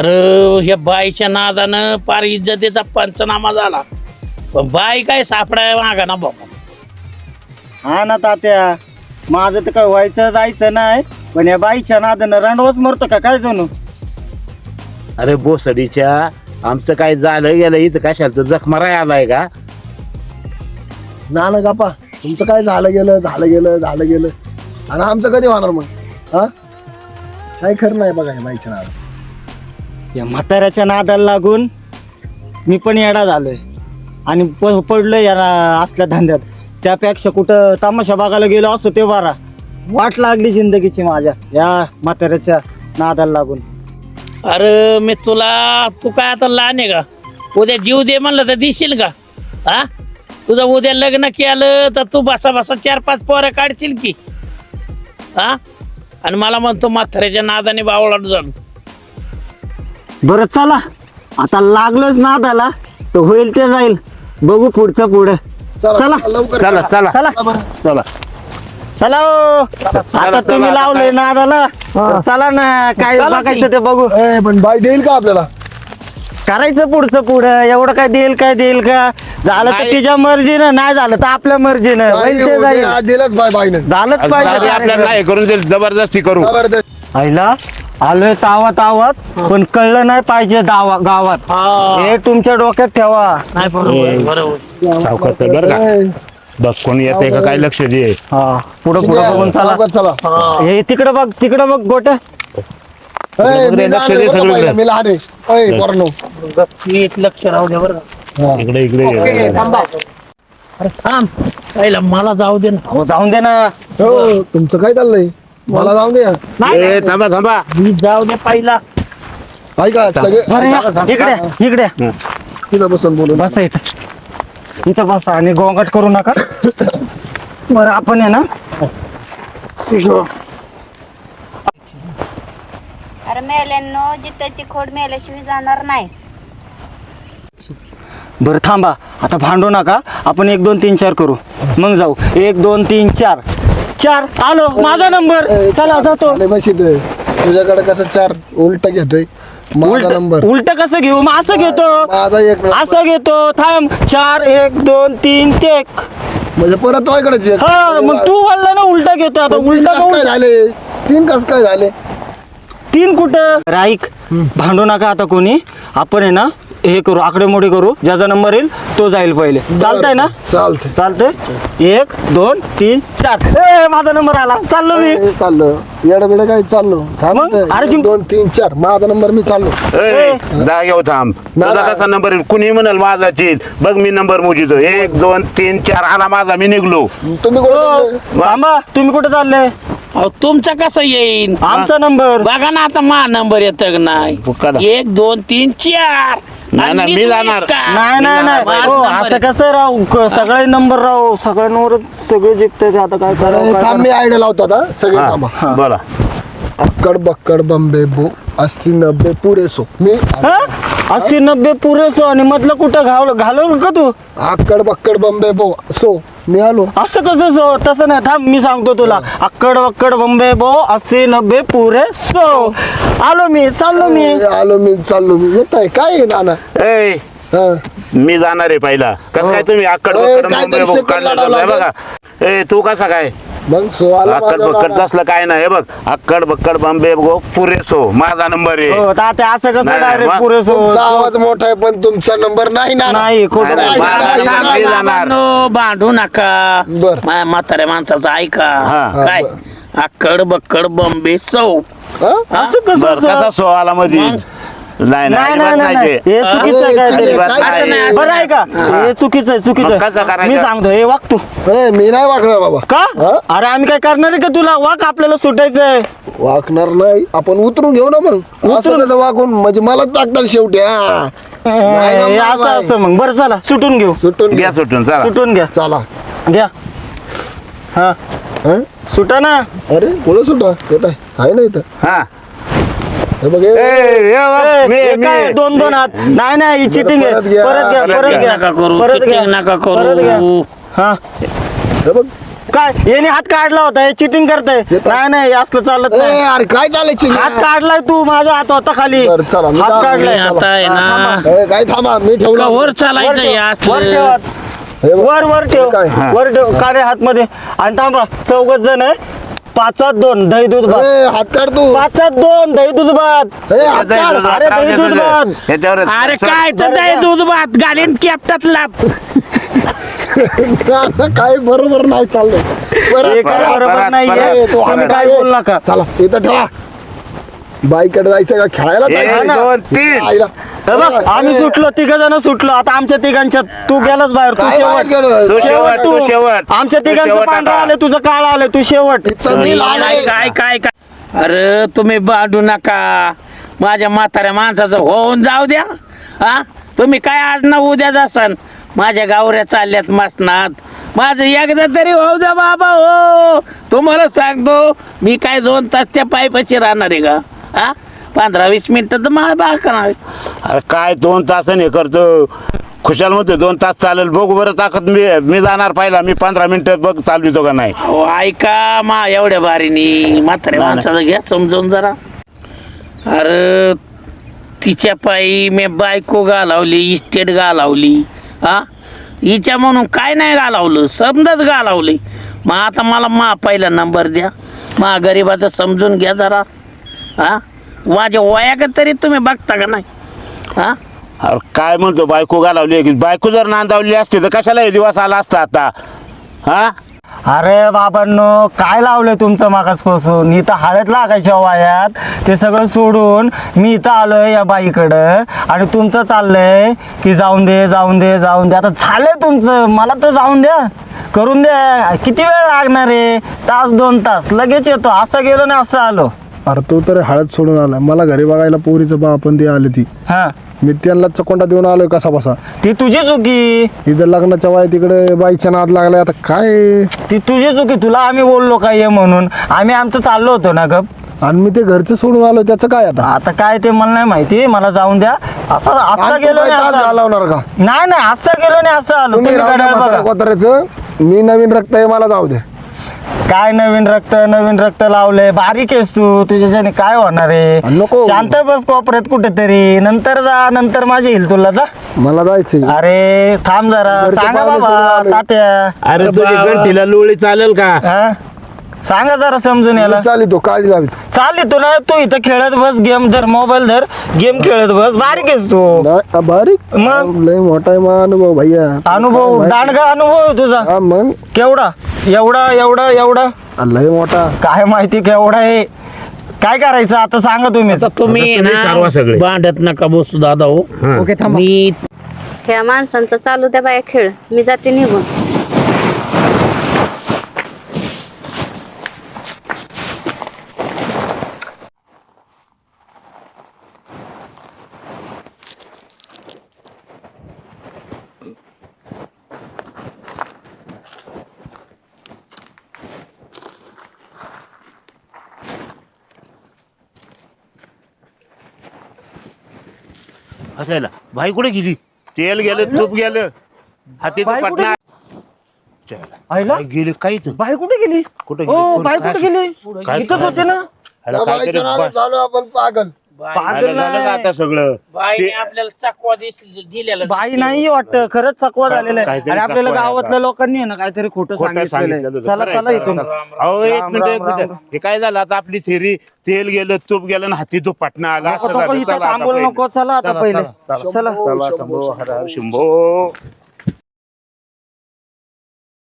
अरे ह्या बाईच्या नादानं पार इज्जतीचा पंचनामा झाला. पण बाई काय सापडाय मागा ना बाबा हा ना तात्या. माझं तर काय व्हायचं जायचं नाही. पण या बाईच्या नादानं रांडवच मरतो का काय जणू? अरे बोसडीच्या आमचं काय झालं गेलं इथं कशाला तर जखमा राय आलाय का? ना ना गप्पा. तुमचं काय झालं गेलं झालं गेलं झालं गेलं? आणि आमचं कधी होणार मग? हा? काय खरं नाही बघा या बाईच्या नावाला या म्हाताऱ्याच्या नादाला लागून मी पण येडा झालोय. आणि प- पडलोय या असल्या धंद्यात. त्यापेक्षा कुठं तमाशा बघायला गेलो असो ते बारा वाट लागली जिंदगीची माझ्या या म्हाताऱ्याच्या नादाला लागून. अरे मी तुला तू काय आता लहान आहे का? उद्या जीव दे म्हणलं तर दिशील का? हा? तुझं उद्या लग्न केलं तर तू बसा बसा चार पाच पोरं काढशील की. हा? आणि मला म्हणतो म्हाताऱ्याच्या नादाने बावळा जाणू बरं चला. आता लागलोच नादाला तर होईल ते जाईल. बघू पुढचं पुढं. चला लवकर चला चला. चला. चला. चला ओ. आता तुम्ही लावलंय नादाला तर चला ना काय. बघायचं ते बघू. ए, पण बाई देईल का आपल्याला? करायचं पुढचं पुढं. एवढं काय देईल काय देईल का? झालं तर नाही. तिच्या मर्जीनं नाही झालं तर आपल्या मर्जीनं. होईल ते जाईल. आज दिलंच बाय बाईनं. झालंच पाहिजे आपल्याला नाही करून देईल जबरदस्ती करू. जबरदस्त. आईला? आलोय तावात तावात पण कळलं नाही पाहिजे दावा गावात. हा. तुमच्या डोक्यात ठेवा. नाही बरोबर बरोबर. सावकाश चल बरं का? बघ कोणी येते का काय लक्ष दे. हा. पुढं पुढं आहे, बघून चला. लवकर चला. हा. हे तिकडं बघ तिकडं बघ गोट्या. ए, मी लक्ष लहान दे आहे बरं का सगळीकडे. बाईला, मी लहान आहे. ए, पोरांनो. नीट लक्ष राहू दे बरं का. इकडे इकडे. अरे थांब. पहिला मला जाऊ दे ना. हो जाऊन दे ना. हो तुमचं काय चाललंय? मला जाऊन द्या ए थांबा थांबा. मी जाऊ दे पहिला. ऐका सगळे बरं या, इकडे इकडे. तिथं बसून बोलून बसा इथं. इथं बसा आणि गोंगाट करू नका. बरं आपण आहे ना? अरे मेल्यांनो जित्याची खोड मेल्याशिवाय जाणार नाही. बरं थांबा. आता भांडू नका. आपण एक दोन तीन चार करू. मग जाऊ. एक दोन तीन चार. चार. आलो. माझा नंबर. चला जातो. तुझ्याकडे कसं चार उलट घेतोय? माझा नंबर. उलट कसं घेऊ? मग असं घेतो. माझा एक नंबर. असं घेतो. थांब. चार एक दोन तीन ते एक. म्हणजे परत तो इकडेच एक. हा मग तू बोलला ना उलटा घेतो. आता तीन उलट कस काय झाले? तीन कस काय झाले? तीन कुठं? राईक भांडू नका आता कोणी. आपण आहे ना हे करू आकडेमोडी करू ज्याचा नंबर येईल तो जाईल पहिले. चालतंय ना? चालतंय. चालतंय? एक दोन तीन चार. ए माझा नंबर आला. चाललो मी. ए, चाललो. येडबिड काय चाललो? थांब मग? इथं. अरे एक, दोन तीन चार. माझा नंबर मी चाललो. ए, जा घेऊ थांब. तुझा ना. कसा नंबर येईल? कुणी म्हणाल माझा चील बघ मी नंबर मोजितो. एक दोन तीन चार. आला माझा. मी निघलो. तुम्ही थांबा. तुम्ही कुठे चालले? अहो तुमचा कसं येईन? आमचा नंबर बघा ना आता मा नंबर येत का नाही? फुकाला. एक दोन तीन चार. नाही, नाही, आणि मी जाणार. नाही नाही नाही. हो नंबर असं. कसं राव क- सगळे नंबर राव सगळ्यांवर सगळे जिंकते आता काय अरे करावं, काय थांब मी आयडिया लावतो आता. सगळे हा, थांबा. बोला. अक्कड बक्कड बंबे बो अस्सी नब्बे पुरे सो मी हा? अस्सी नब्बे पुरेसो. आणि मधलं कुठं घाल घालवलं का तू? अक्कड बक्कड बंबे बो सो. मी आलो. असं कसं सो? तसं नाही. थांब मी सांगतो तुला. अक्कड वक्कड बंबे बो अस्सी नब्बे पुरे सो. आलो मी चाललो मी. ए, आलो मी चाललो मी. येत आहे काय आहे नाना? ए हा. मी जाणार आहे पहिला. कसं काय तुम्ही ए, बक्कड काहीतरी मुंबई सेकंद काढलं. बघा. ए तू कसा काय? मग माझा बक्कड. असलं काय नाही हे बघ. आकड बक्कड बंबे गो पुरेसो माझा नंबर आहे. हो तात्या असं कसं नाही, डायरेक्ट मग? पुरेसो? तुमचा आवाज मोठा आहे पण तुमचा नंबर नाही ना. नाही खोटं अरे, बोलतो. बाळा, नाही, थांब, नाही, मी जाणार. बाबांनो, भांडू नका. बर. माझ्या म्हाताऱ्या माणसाचं ऐका. हा. काय? आकड बक्कड बॉम्बे चौ हा? असं बर कसं कसा सो आला मध्ये नाही नाही नाही. हे चुकीचं आहे काहीतरी. अजिबात. बरं आहे का? हे चुकीचं आहे चुकीचं मग कसं आहे करायचं? मी सांगतो हे वाग तू. ए, मी नाही वागणार बाबा. का? हा? अरे आम्ही काय करणार आहे का तुला? वाक आपल्याला सुटायचंय वागणार नाही. आपण उतरून घेऊ ना मग. असं कसं वागून म्हणजे मला टाकताल शेवटी हा. नाही ना, हे नाही, असं. असं मग. बरं चला सुटून घेऊ. सुटून घ्या घ्या. सुटून चला. सुटून घ्या. चला. घ्या. हा. हा? सुटा ना. अरे बोला सुटा. येत आहे. आहे ना इथं? हा. बघ ए, हे. बघ, ए, मी- मी- काय दोन दोन हात? नाही नाही चिटिंग आहे. परत घ्या. परत घ्या परत घ्या. घ्या. नका करू परत घ्या. cheating नका परत घ्या. करू हा. हे बघ. काय याने हात काढला होता हे चिटिंग करतय. नाही नाही असलं चालत ए, नाही. अरे काय चालायची हात काढलाय तू माझा हात होता खाली. बरं, चला, मी हात जातो. काढलाय. चला. आता आहे ना. ए, काय थांबा मी ठेवलं. वर चालायचं हे वर असलं. ठेव हात. हे बघ. वर वर ठेव. काय? वर ठेव. कारे हात मध्ये आणि थांबा चौघच जण आहे. पाचात दोन दही दूध भात. ए, हात काढ तू पाचात दोन दही दूध भात. ए, हात काढ. अरे दही दूध भात. त्याच्यावर अरे काय तर नाही दूध भात. घालीन कॅप्टात लाप. काय बरोबर नाही चाललंय. बरं, हे काय परत, बरोबर परत, नाहीये. तुम्ही हात काय. बोलू नका. चला इथं ठेवा. बाईकडे जायचं का? खेळायला एक जायचं? ना? दोन तीन. आईला. हे बघ आम्ही सुटलो तिघ जण सुटलो. आता आमच्या तिघांच्यात तू गेलास बाहेर तू काय बाहेर शेवट गेलो? तू शेवट तू तू. शेवट. आमच्या तू तिघांचं शेवट पांढरं आता. आलं तुझं काळ आलं तू शेवट. इथं मी लहान आहे. काय काय काय? अरे तुम्ही बांधू नका. माझ्या म्हाताऱ्या माणसाचं होऊन जाऊ द्या. हा? तुम्ही काय आज ना उद्या जासान? माझ्या गावऱ्या चालल्यात मसनात. माझं एकदा तरी होऊ द्या बाबा हो. तुम्हाला सांगतो मी काय दोन तास त्या पायपाशी राहणार आहे का? हा पंधरा वीस मिनिटं तर मला बाकणार अरे काय दोन तासाने करतो. खुशाल म्हणतो दोन तास चालेल बघू बरं ताकद मी मी जाणार पाहिला मी पंधरा मिनिटं बघ चालवितो का नाही. अहो ऐका मा एवढ्या बारीनी म्हाताऱ्या नाही. माणसाचं घ्या समजून जरा. अरे तिच्या पायी मी बायको घालावली इस्टेट घालावली हा? हिच्या म्हणून काय नाही घालावलं समजच घालावली. मग आता मला मा पहिला नंबर द्या. मा गरिबाचं समजून घ्या जरा हा? माझ्या वयाक तरी तुम्ही बघता का नाही? हा? अरे काय म्हणतो बायको घालावली की? बायको जर नांदावली असती तर कशाला हे दिवस आला असता आता? हा? अरे बाबांनो काय लावलंय तुमचं मागासपासून? इथं हळद लागायच्या वयात ते सगळं सोडून मी इथं आलोय या बाईकडं. आणि तुमचं चाललंय की जाऊन दे जाऊन दे जाऊन दे. आता झालंय तुमचं. मला तर जाऊन द्या. करून द्या. किती वेळ लागणार आहे? तास दोन तास. लगेच येतो. असं गेलो ना असं आलो. अरे तो तर हळद सोडून आला. मला घरी बघायला पोरीचं बा आपण ती आली ती. हा. मी त्यांना चकोंडा देऊन आलोय कसा बसा. ती तुझी चुकी. इथं लग्नाच्या वया तिकडे बाईच्या नाद लागलाय. आता काय? ती तुझी चुकी. तुला आम्ही बोललो काय ये म्हणून? आम्ही आमचं चाललो होतो ना गप. आणि मी ते घरचं सोडून आलो त्याचं काय आता? आता काय ते मला नाही माहिती. मला जाऊन द्या. असं असं आणि तू गेलो काय नाही असं. घालवणार का? नाही नाही. असं गेलो नाही असं. आलो तुम्ही तुम्ही राहू द्या घड्याळ म्हाताऱ्या. बघा. कोताऱ्याचं मी नवीन रक्त आहे मला जाऊ दे. काय नवीन रक्त नवीन रक्त लावलंय बारीक आहेस तू. तुझ्याच्याने काय होणार आहे? नको. शांत बस कोपऱ्यात कुठेतरी. नंतर जा नंतर माझी येईल तुला. जा. मला जायचंय. अरे थांब जरा. सांगा बाबा. तात्या. अरे तुझी गंठीला लोळी चालेल का? हा? सांगा जरा समजून याला. चाली तो काळी लावी चालली तू ना तू इथं खेळत बस गेम धर मोबाईल धर गेम खेळत बस. बारीक आहेस तू. बारीक? मग? लय मोठा आहे मग अनुभव भैया. अनुभव दांडगा अनुभव आहे तुझा. हा मग? केवढा? एवढा एवढा एवढा? लय मोठा. काय माहिती केवढा आहे? काय करायचं आता सांगा तुम्ही. आता तुम्ही आता तुम्ही ठरवा ना सगळे. भांडत नका बसू दादा हो. ओके थांबा मी ह्या माणसांचा चालू द्या बाया खेळ. मी जाते निघून. असायला भाई कुठे गेली? तेल गेलं तूप गेलं. हाती बाई कुठे पटणार. आईला? गेली काहीच. बाई कुठे गेली? कुठे गेली? बाई काय- कुठे गेली? काय- इथंच होते ना. ह्याला काहीतरी बस- चालू आपण पागल. पागल झालं का नाही. आता सगळं बाईने ते- आपल्याला चकवा दिस- दिलेला बाई नाही वाटत खरंच चकवा झालेला आहे काहीतरी आणि आपल्याला चकवा आहे गावातल्या आता. लोकांनी आहे ना काहीतरी खोटं खोटं सांगितलेलं सांगितलेलं आहे. होतं. चला खरं आहे, चला खरं इथून आहे. अहो एक राम, मिनिट एक राम, हे काय झालं आता आपली थेरी तेल गेलं तूप गेलं आणि हाती तो पटना आला नको, असं नको, झालं. इथं चला आता थांबवलं पहिले. नको चला आता चला, पहिले चला, चला. चला चला, शंभो हर हर शंभो